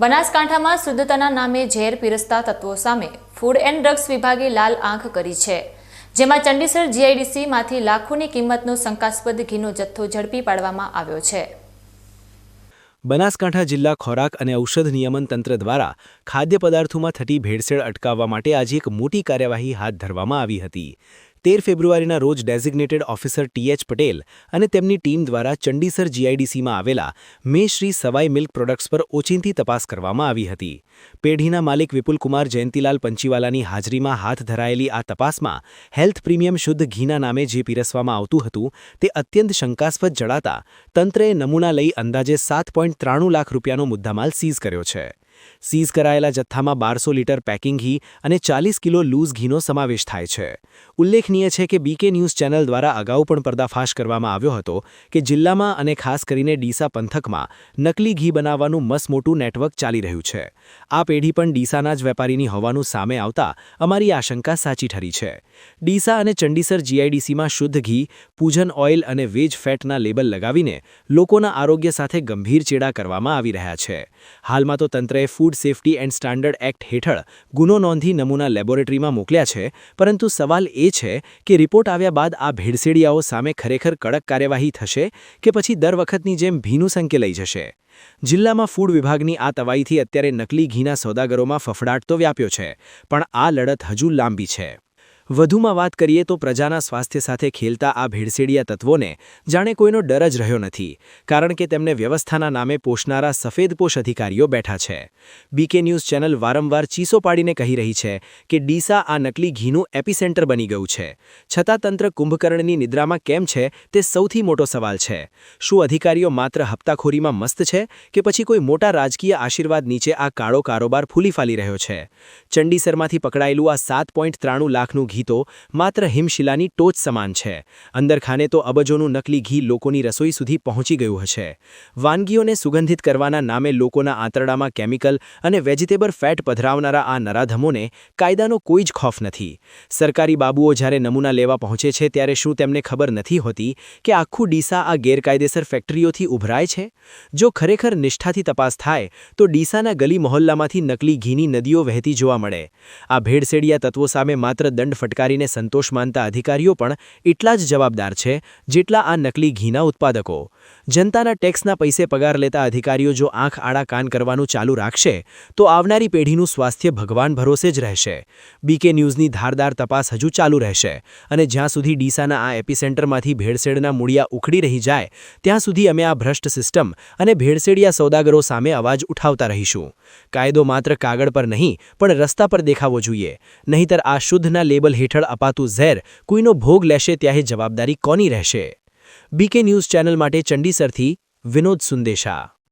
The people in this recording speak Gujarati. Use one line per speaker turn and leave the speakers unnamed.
બનાસકાંઠામાં શુદ્ધતાના નામે ઝેર પીરસતા તત્વો સામે ફૂડ એન્ડ ડ્રગ્સ વિભાગે લાલ આંખ કરી છે. જેમાં ચંડીસર જીઆઈડીસીમાંથી લાખોની કિંમતનો શંકાસ્પદ ઘીનો જથ્થો ઝડપી પાડવામાં આવ્યો છે.
બનાસકાંઠા જિલ્લા ખોરાક અને ઔષધ નિયમન તંત્ર દ્વારા ખાદ્ય પદાર્થોમાં થતી ભેળસેળ અટકાવવા માટે આજે એક મોટી કાર્યવાહી હાથ ધરવામાં આવી હતી. તેર ફેબ્રુઆરીના રોજ ડેઝિગ્નેટેડ ઓફિસર ટીએચ પટેલ અને તેમની ટીમ દ્વારા ચંડીસર જીઆઈડીસીમાં આવેલા મે શ્રી સવાઈ મિલ્ક પ્રોડક્ટ્સ પર ઓચિંતી તપાસ કરવામાં આવી હતી. પેઢીના માલિક વિપુલકુમાર જયંતિલાલ પંચીવાલાની હાજરીમાં હાથ ધરાયેલી આ તપાસમાં હેલ્થ પ્રીમિયમ શુદ્ધ ઘીના નામે જે પીરસવામાં આવતું હતું તે અત્યંત શંકાસ્પદ જણાતા તંત્રએ નમૂના લઈ અંદાજે સાત લાખ રૂપિયાનો મુદ્દામાલ સીઝ કર્યો છે. સીઝ કરાયેલા જથ્થામાં બારસો લીટર પેકિંગ ઘી અને ચાલીસ કિલો લૂઝ ઘીનો સમાવેશ થાય છે. ઉલ્લેખનીય છે કે બીકે ન્યૂઝ ચેનલ દ્વારા અગાઉ પણ પર્દાફાશ કરવામાં આવ્યો હતો કે જિલ્લામાં અને ખાસ કરીને ડીસા પંથકમાં નકલી ઘી બનાવવાનું મસમોટું નેટવર્ક ચાલી રહ્યું છે. આ પેઢી પણ ડીસાના જ વેપારીની હોવાનું સામે આવતા અમારી આશંકા સાચી ઠરી છે. ડીસા અને ચંડીસર જીઆઈડીસીમાં શુદ્ધ ઘી, પૂજન ઓઇલ અને વેજ ફેટના લેબલ લગાવીને લોકોના આરોગ્ય સાથે ગંભીર ચેડા કરવામાં આવી રહ્યા છે. હાલમાં તો તંત્રએ food safety and standard act હેઠળ ગુનો નોંધી નમૂના લેબોરેટરીમાં મોકલ્યા છે, પરંતુ સવાલ એ છે કે રિપોર્ટ આવ્યા બાદ આ ભેળસેડિયાઓ સામે ખરેખર કડક કાર્યવાહી થશે કે પછી દર વખતની જેમ ભીનું સંકેલાઈ જશે? જિલ્લામાં ફૂડ વિભાગની આ તવાઈથી અત્યારે નકલી ઘીના સોદાગરોમાં ફફડાટ તો વ્યાપ્યો છે, પણ આ લડત હજુ લાંબી છે. વધુમાં વાત કરીએ તો પ્રજાના સ્વાસ્થ્ય સાથે ખેલતા આ ભેળસેડિયા તત્વોને જાણે કોઈનો ડર જ રહ્યો નથી, કારણ કે તેમને વ્યવસ્થાના નામે પોષનારા સફેદપોષ અધિકારીઓ બેઠા છે. બીકે ન્યૂઝ ચેનલ વારંવાર ચીસો પાડીને કહી રહી છે કે ડીસા આ નકલી ઘીનું એપિસેન્ટર બની ગયું છે. છતાં તંત્ર કુંભકર્ણની નિદ્રામાં કેમ છે તે સૌથી મોટો સવાલ છે. શું અધિકારીઓ માત્ર હપ્તાખોરીમાં મસ્ત છે કે પછી કોઈ મોટા રાજકીય આશીર્વાદ નીચે આ કાળો કારોબાર ફૂલીફાલી રહ્યો છે? ચંડીસરમાંથી પકડાયેલું આ સાત લાખનું ઘી તો માત્ર હિમશિલાની ટોચ સમાન છે. અંદરખાને તો અબજોનું નકલી ઘી લોકોની રસોઈ સુધી પહોંચી ગયું હશે. વાનગીઓને સુગંધિત કરવાના નામે લોકોના આંતરડામાં કેમિકલ અને વેજીટેબલ ફેટ પધરાવનારા આ નરાધમોને કાયદાનો કોઈ જ ખોફ નથી. સરકારી બાબુઓ જ્યારે નમૂના લેવા પહોંચે છે ત્યારે શું તેમને ખબર નથી હોતી કે આખું ડીસા આ ગેરકાયદેસર ફેક્ટરીઓથી ઉભરાય છે? જો ખરેખર નિષ્ઠાથી તપાસ થાય, તો ડીસાના ગલી મહોલ્લામાંથી નકલી ઘીની નદીઓ વહેતી જોવા મળે. આ ભેળસેડિયા તત્વો સામે માત્ર દંડ ફટકારીને સંતોષ માનતા અધિકારીઓ પણ એટલા જ જવાબદાર છે જેટલા આ નકલી ઘીના ઉત્પાદકો. જનતાના ટેક્સના પૈસે પગાર લેતા અધિકારીઓ જો આંખ આડા કાન કરવાનું ચાલુ રાખશે, તો આવનારી પેઢીનું સ્વાસ્થ્ય ભગવાન ભરોસે જ રહેશે. બીકે ન્યૂઝની ધારદાર તપાસ હજુ ચાલુ રહેશે અને જ્યાં સુધી ડીસાના આ એપિસેન્ટરમાંથી ભેળસેળના મૂળિયા ઉખડી રહી જાય, ત્યાં સુધી અમે આ ભ્રષ્ટ સિસ્ટમ અને ભેળસેડિયા સોદાગરો સામે અવાજ ઉઠાવતા રહીશું. કાયદો માત્ર કાગળ પર નહીં, પણ રસ્તા પર દેખાવો જોઈએ. નહીંતર આ શુદ્ધના લેબલ હેઠળ અપાતું ઝેર કોઈનો ભોગ લેશે ત્યારે જવાબદારી કોની રહેશે? બીકે ન્યૂઝ ચેનલ માટે ચંડીસરથી વિનોદ સુંદેશા.